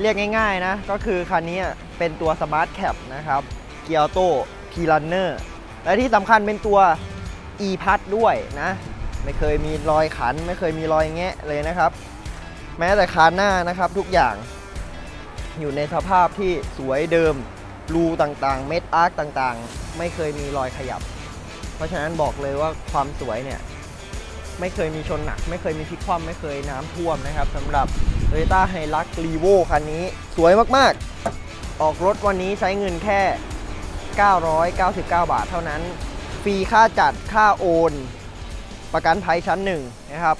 เรียกง่ายๆนะ ก็คือคันนี้เป็นตัว Smart Cap นะครับ เกียร์โต้พีรันเนอร์และที่สำคัญเป็นตัว e p a s ด้วยนะ ไม่เคยมีรอยขัน ไม่เคยมีรอยแงะเลยนะครับ แม้แต่คานหน้านะครับทุกอย่างอยู่ในสภาพที่สวยเดิม รูต่างๆ เม็ดอาร์คต่างๆ ไม่เคยมีรอยขยับ เพราะฉะนั้นบอกเลยว่าความสวยเนี่ย ไม่เคยมีชนหนัก ไม่เคยมีพลิกคว่ำไม่เคยน้ำท่วมนะครับสำหรับ Toyota Hilux Revo คันนี้สวยมากๆ ออกรถวันนี้ใช้เงินแค่ 999 บาทเท่านั้น ฟรีค่าจัดค่าโอน ประกันภัยชั้นหนึ่งนะครับ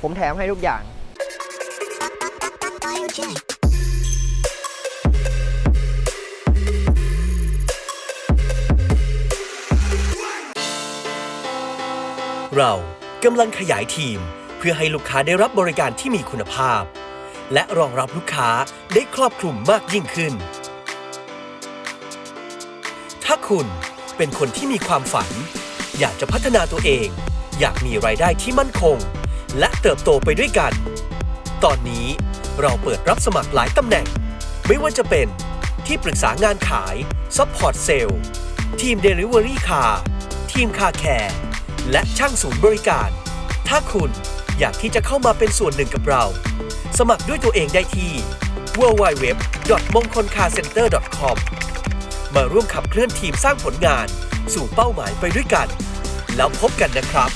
ผมแถมให้ทุกอย่าง เรา กำลังขยายทีม เพื่อให้ลูกค้าได้รับบริการที่มีคุณภาพ และรองรับลูกค้าได้ครอบคลุมมากยิ่งขึ้น ถ้าคุณเป็นคนที่มีความฝัน อยากจะพัฒนาตัวเอง อยากมีไรายได้ที่มั่นคง และเติบโตไปด้วยกัน ตอนนี้เราเปิดรับสมัครหลายตำแหน่ง ไม่ว่าจะเป็นที่ปรึกษางานขาย Support Sale ทีม Delivery Car ทีม Car Care แและช่างศูนย์บริการ ถ้าคุณอยากที่จะเข้ามาเป็นส่วนหนึ่งกับเรา สมัครด้วยตัวเองได้ที่ www.mongkolcarcenter.com มาร่วมขับเคลื่อนทีมสร้างผลงาน สู่เป้าหมายไปด้วยกัน แล้วพบกันนะครับ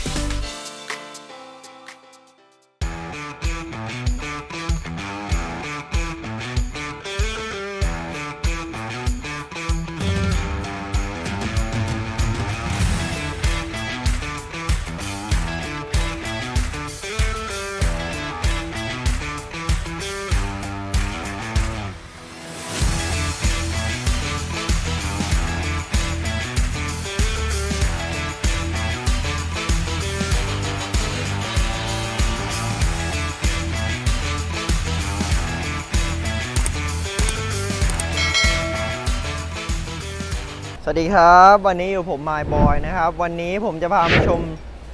วัสดีครับ วันนี้อยู่ผมมายบอยนะครับ วันนี้ผมจะพามาชม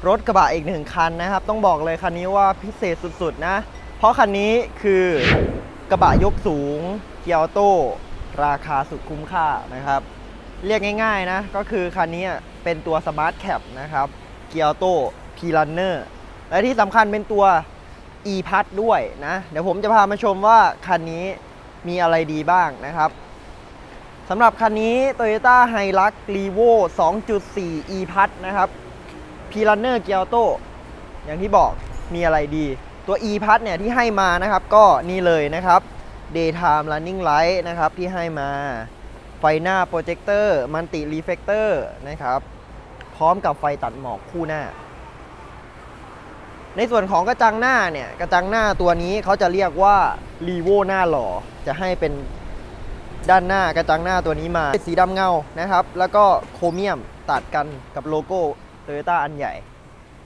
รถกระบะอีกหนึ่งคันนะครับ ต้องบอกเลยคันนี้ว่าพิเศษสุดๆนะ เพราะคันนี้คือกระบะยกสูงเกียร์โต้ราคาสุดคุ้มค่านะครับ เรียกง่ายๆนะ ก็คือคันนี้เป็นตัว Smart Cap นะครับเกียร์โต้พีรันเนอร์และที่สำคัญเป็นตัว e p a s ด้วยนะ เดี๋ยวผมจะพามาชมว่าคันนี้มีอะไรดีบ้างนะครับ สำหรับคันนี้ Toyota Hilux Revo 2.4 e p a s นะครับ p r u n n e r g i a r t o อย่างที่บอกมีอะไรดี ตัว e p a s เนี่ยที่ให้มานะครับ ก็นี่เลยนะครับ Daytime Running Light นะครับที่ให้มา ไฟหน้าโปรเจคเตอร์มันติรีเฟกเตอร์นะครับ พร้อมกับไฟตัดหมอกคู่หน้า ในส่วนของกระจังหน้าเนี่ย กระจังหน้าตัวนี้เขาจะเรียกว่า r e v o หน้าหล่อจะให้เป็น ด้านหน้ากระจังหน้าตัวนี้มาสีดำเงานะครับ แล้วก็โครเมียมตัดกันกับโลโก้โตโยต้าอันใหญ่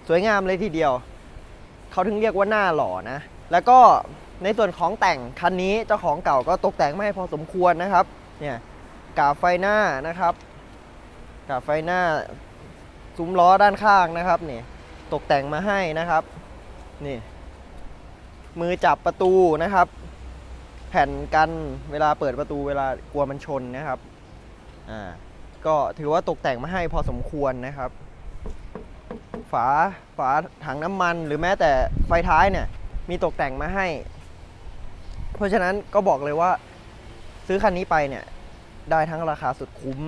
สวยงามเลยทีเดียว เขาถึงเรียกว่าหน้าหล่อนะ แล้วก็ในส่วนของแต่งคันนี้เจ้าของเก่าก็ตกแต่งไม่พอสมควรนะครับเนี่ยกาบไฟหน้านะครับกาบไฟหน้าซุ้มล้อด้านข้างนะครับเนี่ยตกแต่งมาให้นะครับนี่มือจับประตูนะครับ แผ่นกันเวลาเปิดประตูเวลากลัวมันชนนะครับ อ่า ก็ถือว่าตกแต่งมาให้พอสมควรนะครับ ฝาฝาถังน้ำมันหรือแม้แต่ไฟท้ายเนี่ย มีตกแต่งมาให้ เพราะฉะนั้นก็บอกเลยว่า ซื้อคันนี้ไปเนี่ย ได้ทั้งราคาสุดคุ้ม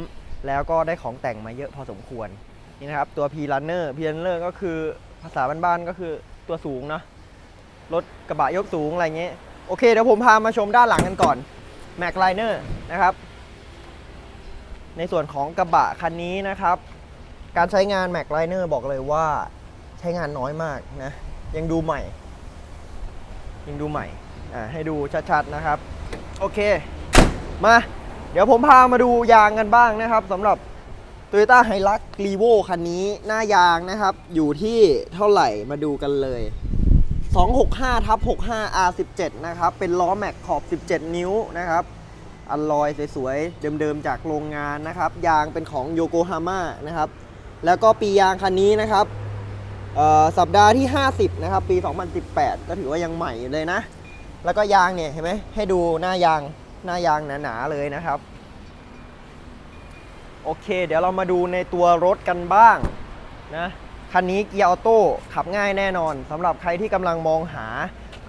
แล้วก็ได้ของแต่งมาเยอะพอสมควร นี่นะครับ ตัว P Runner P Runner ก็คือภาษาบ้านๆก็คือตัวสูงเนาะรถกระบะยกสูงอะไรเงี้ย โอเคเดี๋ยวผมพามาชมด้านหลังกันก่อน Mac Liner นะครับ ในส่วนของกระบะคันนี้นะครับ การใช้งาน Mac Liner บอกเลยว่าใช้งานน้อยมากนะ ยังดูใหม่ ยังดูใหม่อ่าให้ดูชัดๆนะครับ โอเค มา เดี๋ยวผมพามาดูยางกันบ้างนะครับสำหรับ Toyota Hilux Revo คันนี้หน้ายางนะครับ อยู่ที่เท่าไหร่มาดูกันเลย 265ทับ65 R17 นะครับ เป็นล้อแม็กขอบ 17 นิ้วนะครับอัลลอยสวยๆ เดิมๆ จากโรงงานนะครับ ยางเป็นของโยโกฮาม่านะครับ แล้วก็ปียางคันนี้นะครับสัปดาห์ที่ 50 นะครับ ปี 2018 ก็ถือว่ายังใหม่อยู่เลยนะ แล้วก็ยางเนี่ยเห็นไหมให้ดูหน้ายางหน้ายางหนาๆ เลยนะครับ โอเค เดี๋ยวเรามาดูในตัวรถกันบ้างนะ คันนี้เกียร์ออโต้ขับง่ายแน่นอนสำหรับใครที่กำลังมองหา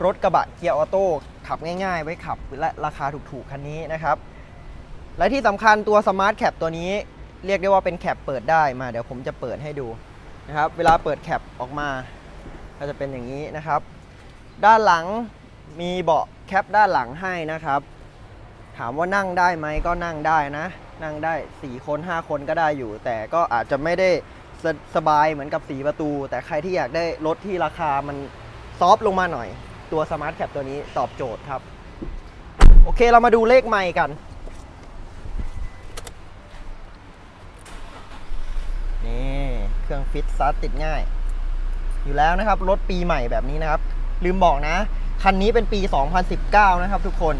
รถกระบะเกียร์ออโต้ขับง่าย ๆ ไว้ขับและราคาถูกๆคันนี้นะครับ และที่สำคัญตัวสมาร์ทแคปตัวนี้เรียกได้ว่าเป็นแคปเปิดได้มา เดี๋ยวผมจะเปิดให้ดูนะครับ เวลาเปิดแคปออกมา ก็จะเป็นอย่างนี้นะครับ ด้านหลังมีเบาะแคปด้านหลังให้นะครับ ถามว่านั่งได้ไหมก็นั่งได้นะ นั่งได้ 4 คน 5 คนก็ได้อยู่ แต่ก็อาจจะไม่ได้ สสบายเหมือนกับ 4 ประตู แต่ใครที่อยากได้รถที่ราคามันซอฟต์ลงมาหน่อย ตัวสมาร์ทแคปตัวนี้ตอบโจทย์ครับ โอเคเรามาดูเลขไมค์กัน นี่เครื่องฟิตซัดติดง่าย อยู่แล้วนะครับ รถปีใหม่แบบนี้นะครับ ลืมบอกนะ คันนี้เป็นปี 2019 นะครับทุกคน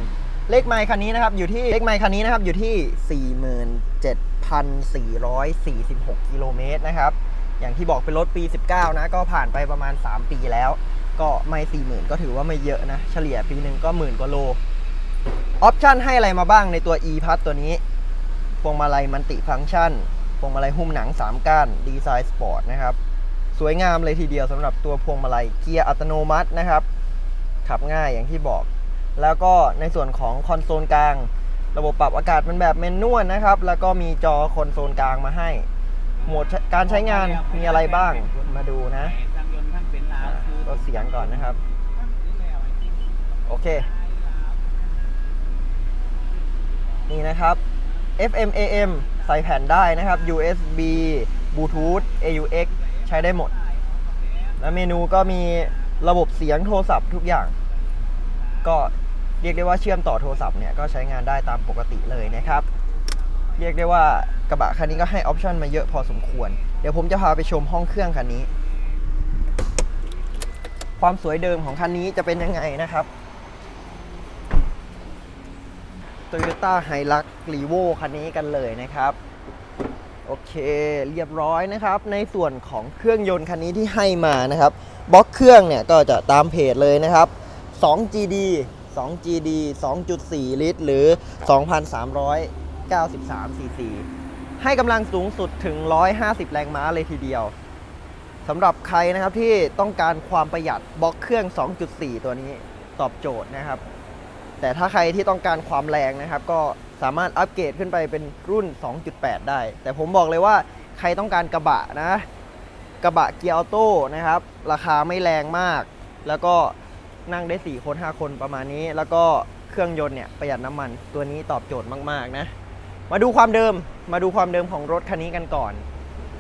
เลขไมค์คันนี้นะครับอยู่ที่เลขไมค์คันนี้นะครับอยู่ที่ 47,446 กิโลเมตรนะครับ อย่างที่บอกเป็นรถปี 19 นะ ก็ผ่านไปประมาณ 3 ปีแล้ว ก็ไม่ 40,000 ก็ถือว่าไม่เยอะนะ เฉลี่ยปีหนึ่งก็หมื่นกว่าโล ออปชันให้อะไรมาบ้างในตัว e p a s ตัวนี้พวงมาลัยมันติฟังก์ชันพวงมาลัยหุ้มหนัง 3 ก้าน ดีไซน์สปอร์ตนะครับ สวยงามเลยทีเดียวสำหรับตัวพวงมาลัยเกียร์อัตโนมัตินะครับ ขับง่ายอย่างที่บอก แล้วก็ในส่วนของคอนโซลกลาง ระบบปรับอากาศเป็นแบบเมนนวลนะครับ แล้วก็มีจอคอนโซลกลางมาให้ โหมดการใช้งานมีอะไรบ้างมาดูนะก็เสียงก่อนนะครับ โอเค นี่นะครับ FM AM ใส่แผ่นได้นะครับ USB Bluetooth AUX ใช้ได้หมด และเมนูก็มีระบบเสียงโทรศัพท์ทุกอย่าง ก็ เรียกได้ว่าเชื่อมต่อโทรศัพท์เนี่ยก็ใช้งานได้ตามปกติเลยนะครับ เรียกได้ว่ากระบะคันนี้ก็ให้ออปชันมาเยอะพอสมควร เดี๋ยวผมจะพาไปชมห้องเครื่องคันนี้ ความสวยเดิมของคันนี้จะเป็นยังไงนะครับ Toyota Hilux Revo คันนี้กันเลยนะครับ โอเคเรียบร้อยนะครับ ในส่วนของเครื่องยนต์คันนี้ที่ให้มานะครับบล็อกเครื่องเนี่ยก็จะตามเพจเลยนะครับ 2GD 2GD 2.4 ลิตร หรือ 2,393 cc ให้กำลังสูงสุดถึง 150 แรงม้าเลยทีเดียวสำหรับใครนะครับที่ต้องการความประหยัดบล็อกเครื่อง 2.4 ตัวนี้ตอบโจทย์นะครับ แต่ถ้าใครที่ต้องการความแรงนะครับ ก็สามารถอัปเกรดขึ้นไปเป็นรุ่น 2.8 ได้ แต่ผมบอกเลยว่าใครต้องการกระบะนะ กระบะเกียร์ออโต้นะครับ ราคาไม่แรงมาก แล้วก็ นั่งได้ 4 คน 5 คนประมาณนี้ แล้วก็เครื่องยนต์เนี่ยประหยัดน้ำมันตัวนี้ตอบโจทย์มากๆนะมาดูความเดิมมาดูความเดิมของรถคันนี้กันก่อน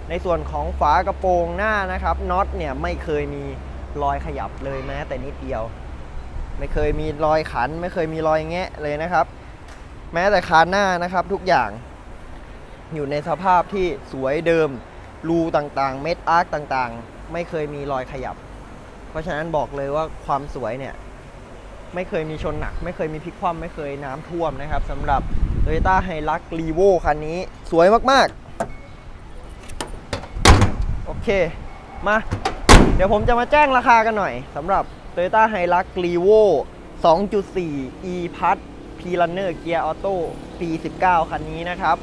ในส่วนของฝากระโปรงหน้านะครับน็อตเนี่ยไม่เคยมีรอยขยับเลยแม้แต่นิดเดียว ไม่เคยมีรอยขัน ไม่เคยมีรอยแงะเลยนะครับ แม้แต่คานหน้านะครับทุกอย่างอยู่ในสภาพที่สวยเดิมรูต่างๆ เม็ดอาร์คต่างๆ ไม่เคยมีรอยขยับ ราะฉะนั้นบอกเลยว่าความสวยเนี่ย ไม่เคยมีชนหนัก ไม่เคยมีพลิกคว่ำไม่เคยน้ำท่วมนะครับสำหรับ Toyota Hilux Revo คันนี้ สวยมาก ๆ โอเค มา เดี๋ยวผมจะมาแจ้งราคากันหน่อยสำหรับ Toyota Hilux Revo 2.4 e p a s p r u n n e r Gear Auto ปี 19 คันนี้นะครับ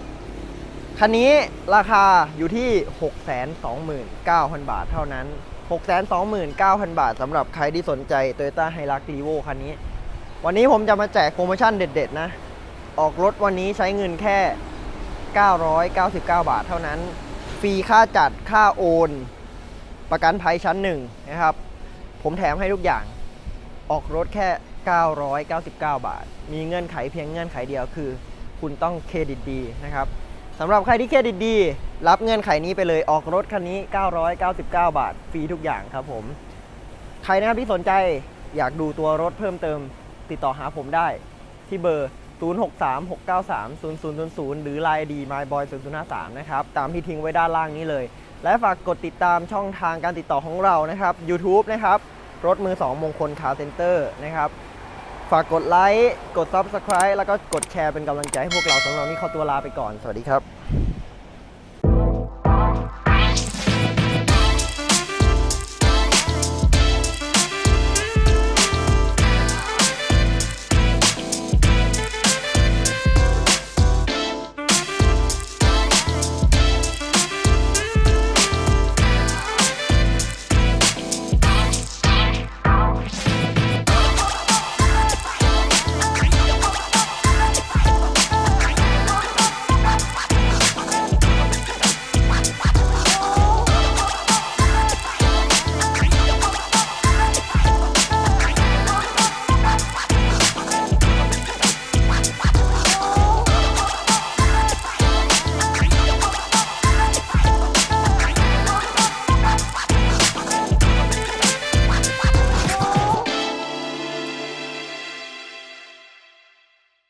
คันนี้ราคาอยู่ที่ 629,000 บาทเท่านั้น 629,000 บาทสำหรับใครที่สนใจ Toyota Hilux Revo คันนี้ วันนี้ผมจะมาแจกโปรโมชั่นเด็ด ๆ นะ ออกรถวันนี้ใช้เงินแค่ 999 บาทเท่านั้น ฟรีค่าจัดค่าโอน ประกันภัยชั้นหนึ่งนะครับ ผมแถมให้ทุกอย่าง ออกรถแค่ 999 บาท มีเงื่อนไขเพียงเงื่อนไขเดียวคือ คุณต้องเครดิตดีนะครับ สำหรับใครที่เครดิตดี รับเงื่อนไขนี้ไปเลยออกรถคันนี้ 999 บาท ฟรีทุกอย่างครับผม ใครนะครับที่สนใจอยากดูตัวรถเพิ่มเติม ติดต่อหาผมได้ที่เบอร์ 0636930000 หรือ Line ID myboy0053 นะครับ ตามที่ทิ้งไว้ด้านล่างนี้เลย และฝากกดติดตามช่องทางการติดต่อของเรานะครับ YouTube นะครับ รถมือ 2 มงคลคาร์เซ็นเตอร์นะครับ ฝากกดไลค์ กด Subscribe แล้วก็กดแชร์เป็นกำลังใจให้พวกเราสำหรับวันนี้ขอตัวลาไปก่อน สวัสดีครับ